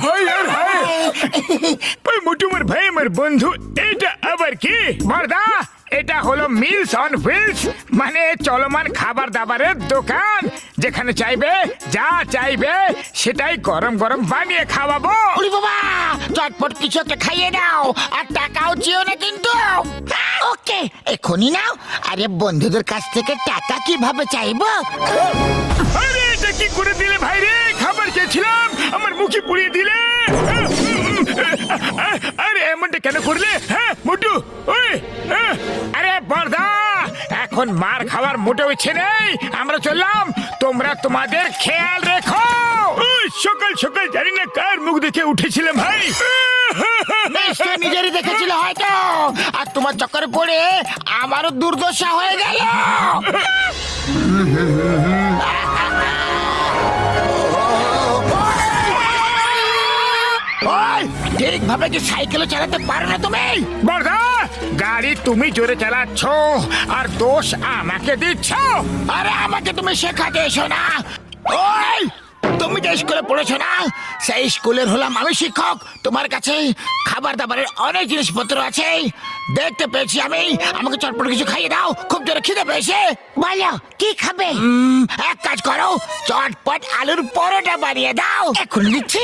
হায় আর হায় ওই মোটুমার ভাই আমার বন্ধু এটা আবার কি বর্দা এটা হলো মিলস অন হুইলস মানে চলমান খাবার দাবারের দোকান। যেখানে চাইবে যা চাইবে সেটাই গরম গরম বানিয়ে খাওয়াবো। ওরে বাবা চটপট কিছু একটা খাইয়ে দাও আর টাকাও চেয়েও না কিন্তু। ওকে এখনই নাও। আরে বন্ধুদের কাছ থেকে টাকা কীভাবে চাইব? আরে এটা কি করে দিলে ভাই রে? খাবার চেয়েছিলাম আমার মুখে পুড়িয়ে দিলে। আরে এমনটা কেন করলে? হ্যাঁ মোটু ওই এখন মার খাওয়ার মোটেও ইচ্ছে নেই। আমরা চললাম। তোমরা তোমাদের খেয়াল রেখো। সকাল সকাল জানি না কার মুখ দেখে উঠেছিলাম ভাই। নিশ্চয় নিজেরই দেখেছিল হয়তো। আর তোমার চক্করে পড়ে আমারও দুর্দশা হয়ে গেল। ঠিকভাবে কি সাইকেলও চালাতে পারো না তুমি? বর্দা গাড়ি তুমি জোরে চালাচ্ছ আর দোষ আমাকে দিচ্ছ। আরে আমাকে তুমি শেখাতে এসো না। ওই তুমি যে স্কুলে পড়েছো না সেই স্কুলের হলাম আমি শিক্ষক। তোমার কাছে খাবার দাবারের অনেক জিনিসপত্র আছে। দেখতে পেয়েছি আমি। আমাকে চটপট কিছু খাইয়ে দাও। খুব জোরে খিদে পেয়েছে। বলো কি খাবে? এক কাজ করো চটপট আলুর পরোটা বানিয়ে দাও। এখন দিচ্ছি।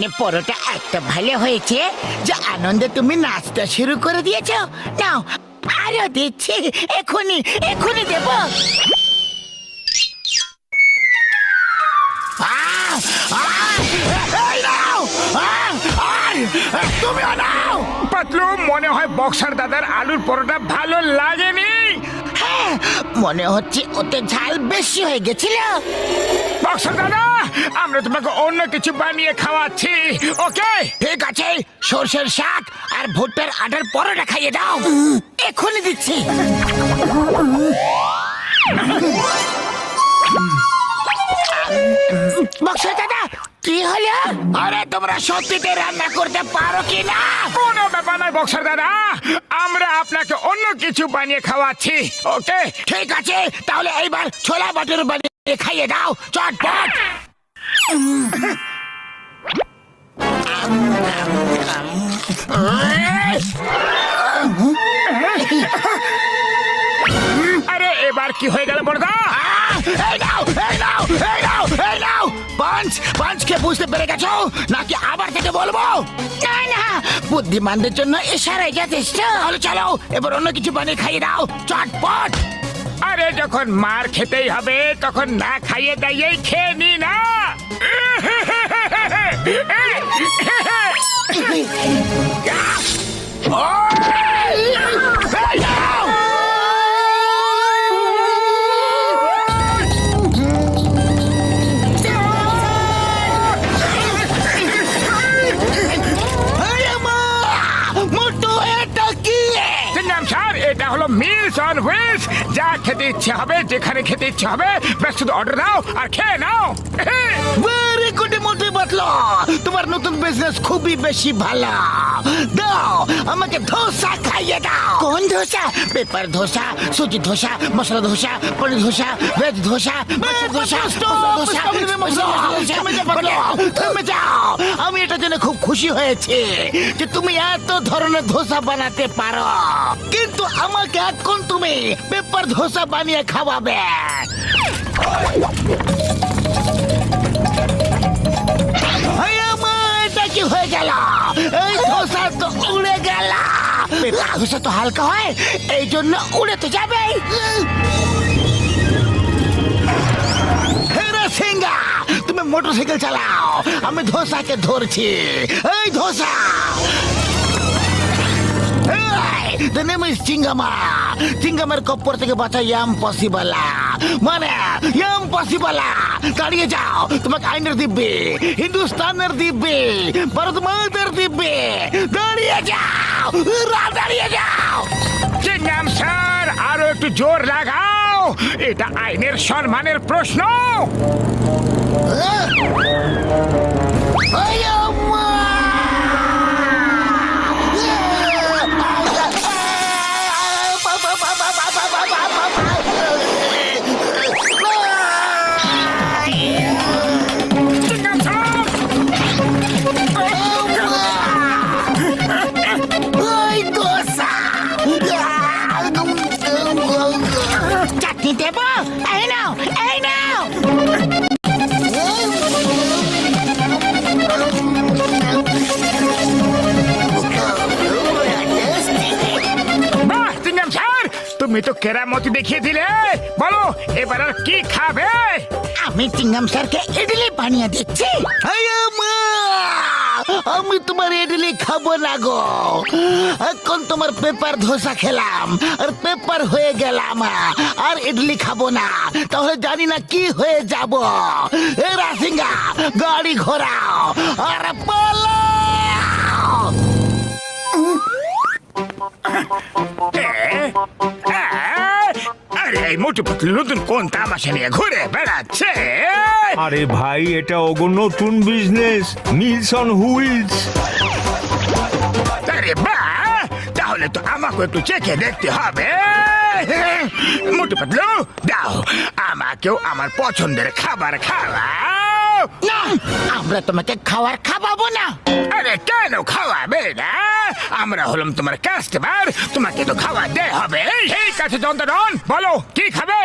মানে পরোটা এত ভালো হয়েছে যে আনন্দে তুমি নাচতে শুরু করে দিয়েছ। নাও আরও দিচ্ছি এখনই এখনই দেব! তুমিও নাও। পাতলু মনে হয় বক্সার দাদার আলুর পরোটা ভালো লাগেনি। হ্যাঁ, মনে হচ্ছে ওতে ঝাল বেশি হয়ে গেছিল। বক্সার দাদা আমরা তোমাকে অন্য কিছু বানিয়ে খাওয়াচ্ছি, ওকে? ঠিক আছে, সর্ষের শাক আর ভুট্টার আটার পরোটা খাইয়ে দাও। এখনই দিচ্ছি। বক্সা দাদা কি হলো? আরে, তোমরা সত্যিতে রান্না করতে পারো কি না? কোনো ব্যাপার নয়, বক্সার দাদা। আমরা আপনাকে অন্য কিছু বানিয়ে খাওয়াচ্ছি, ওকে? ঠিক আছে, তাহলে এইবার ছোলা বাটুর বানিয়ে খাইয়ে দাও, চটপট। আরে এবার কি হয়ে গেল বড়দা? এই নাও এই নাও এই নাও এই নাও। পাঞ্চ পাঞ্চকে বুঝতে পেরে গেছো? নাকি আবার থেকে বলব? না না। বুদ্ধিমানদের জন্য ইশারাই যথেষ্ট। তাহলে চলো এবার অন্য কিছু বানিয়ে খাইয়ে দাও। চটপট। আরে যখন মার খেতেই হবে তখন না খাইয়ে দাইয়েই খেয়ে নি না। এই হলো মিলস অন হুইলস যা খেতে ইচ্ছে হবে, যেখানে খেতে ইচ্ছে হবে ব্যস্ত অর্ডার দাও আর খেয়ে নাও। গুড মোটে বাতলো তোমার নতুন বিজনেস খুবই বেশি ভালো। দাও আমাকে ধোসা খাইয়ে দাও। কোন ধোসা? পেপার ধোসা সুজি ধোসা মশলা ধোসা পনির ধোসা ভেজ ধোসা ধোসা ধোসা আমি এটা জেনে খুব খুশি হয়েছি যে তুমি এত ধরনের ধোসা বানাতে পারো। কিন্তু আমাকে এখন তুমি পেপার ধোসা বানিয়ে খাওয়াবে। গেল পেপার ধোসা তো হালকা হয়, এই জন্য উড়ে তো যাবে হেরে সিংহা তুমি মোটরসাইকেল চালাও, আমি ধোসাকে ধরছি। এই ধোসা! The name is চিঙ্গামা চিঙ্গামের কপ্পর থেকে বাঁচা ইয়াম পসিবল মানে ইয়াম পসিবল দাঁড়িয়ে যাও তোমাকে আইনের দিব্যে হিন্দুস্তানের দিব্যে ভারত মায়ের দিব্যে দাঁড়িয়ে যাও দাঁড়িয়ে যাও স্যার আরও একটু জোর লাগাও এটা আইনের সম্মানের প্রশ্ন! তুমি তো কেরামতি দেখিয়ে দিলে বলো এবার আর কি খাবে? আমি চিংগাম স্যারকে ইডলি বানিয়ে দিচ্ছি। মা আমি! তোমার ইডলি খাব না গো। এখন তোমার পেপার ধোসা খেলাম আর পেপার হয়ে গেলাম আর ইডলি খাব না। তাহলে জানি না কি হয়ে যাব। এ রাসিঙ্গা গাড়ি ঘোরাও আর পালাও। এই মোটু পাতলু নতুন কোন তামাশা নিয়ে ঘুরে বেড়াচ্ছে? আরে ভাই এটা ওগো নতুন বিজনেস মিলস অন হুইলস আরে বা তাহলে তো আমাকে একটু চেখে দেখতে হবে। মোটু পাতলু দাও আমাকেও আমার পছন্দের খাবার খাওয়াও। না! আমরা তোমাকে খাবার খাওয়াবো না। আরে কেন খাওয়াবে না? আমরা হলাম তোমার কাস্টমার তোমাকে তো খাওয়াতে হবে। ঠিক আছে যন্ত্রণ বলো কি খাবে?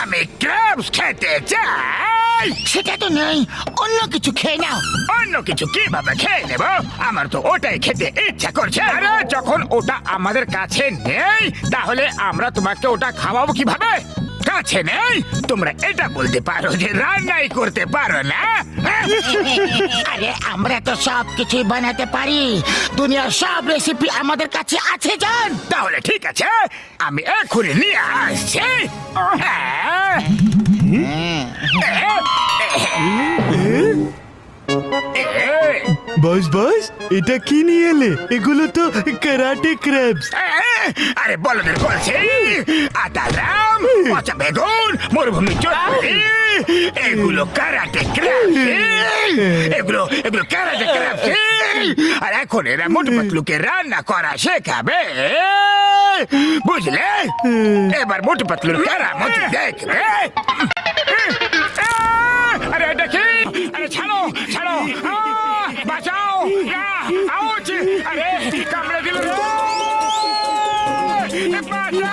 আমি ক্র্যাবস খেতে চাই। সেটা তো নেই অন্য কিছু খেয়ে নাও। অন্য কিছু কীভাবে খেয়ে নেব? আমার তো ওটাই খেতে ইচ্ছা করছে। আরে যখন ওটা আমাদের কাছে নেই তাহলে আমরা তোমাকে ওটা খাওয়াবো কীভাবে? কাছে নেই? তোমরা এটা বলতে পারো যে রান্নাই করতে পারো না? হ্যাঁ? আরে আমরা তো সব কিছুই বানাতে পারি। দুনিয়ার সব রেসিপি আমাদের কাছে আছে জান। তাহলে ঠিক আছে আমি এখনই নিয়ে আসছি। হ্যাঁ। বস বস, এটা কি নিয়ে এলে? এগুলো তো ক্যারাটে ক্র্যাবস। আরে বলদের বলছি আদারাম পচা বেগুন মরুভূমি চটপটি এগুলো কারাটে ক্র্যাপ এগুলো এগুলো কারাটে ক্র্যাপ আর এখন এরা মোটু পাতলুকে রান্না করা শেখাবে। বুঝলে? এবার মোটু পাতলুর কারামতি দেখবে। আরে কি আরে ছাড়ো ছাড়ো। আহ, বাঁচাও আহ, আউচ আরে কামড়ে দিল রে এ, বাঁচাও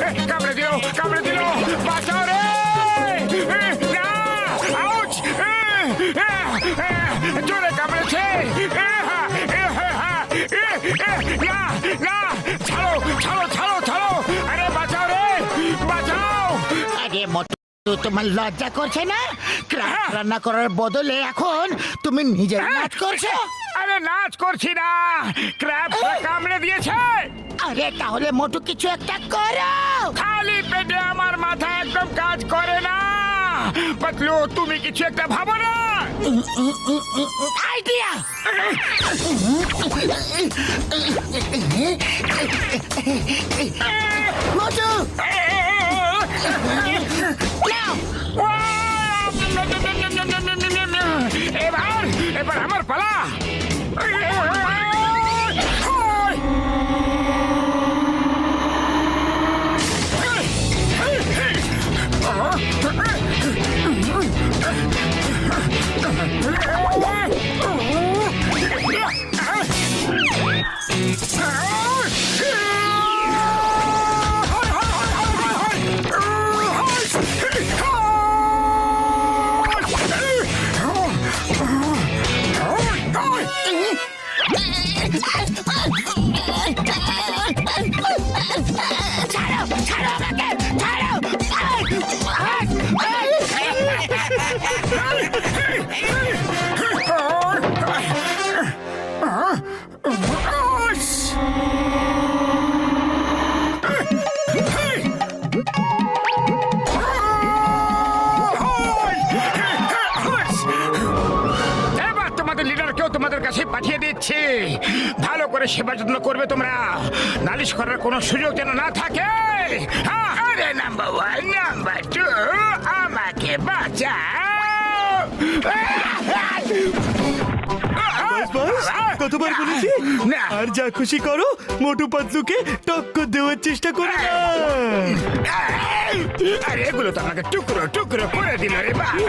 এ, কামড়ে দিল মোটু তোমার লজ্জা করছে না রান্না করার বদলে এখন তুমি নিজের নাচ করছ আরে নাচ করছি না ক্র্যাব কামড়ে দিয়েছে আরে তাহলে মোটু কিছু একটা করো খালি পেটে আমার মাথা একদম কাজ করে না পাতলু তুমি কিছু একটা ভাবো না আইডিয়া মোটু এবার আমার পালা ছাড়ো কাছে পাঠিয়ে দিচ্ছি। ভালো করে সেবা যত্ন করবে তোমরা। নালিশ করার কোনো সুযোগ যেন না থাকে। হ্যাঁ, আরে নাম্বার ওয়ান নাম্বার টু আমাকে বাঁচাও। বাস বাস কতবার বলেছি? আর যা খুশি করো মোটু পাতলুকে টক্কর দেওয়ার চেষ্টা করো না। আরে এগুলো তো আমাকে টুকরো টুকরো করে দিল রে বাবা।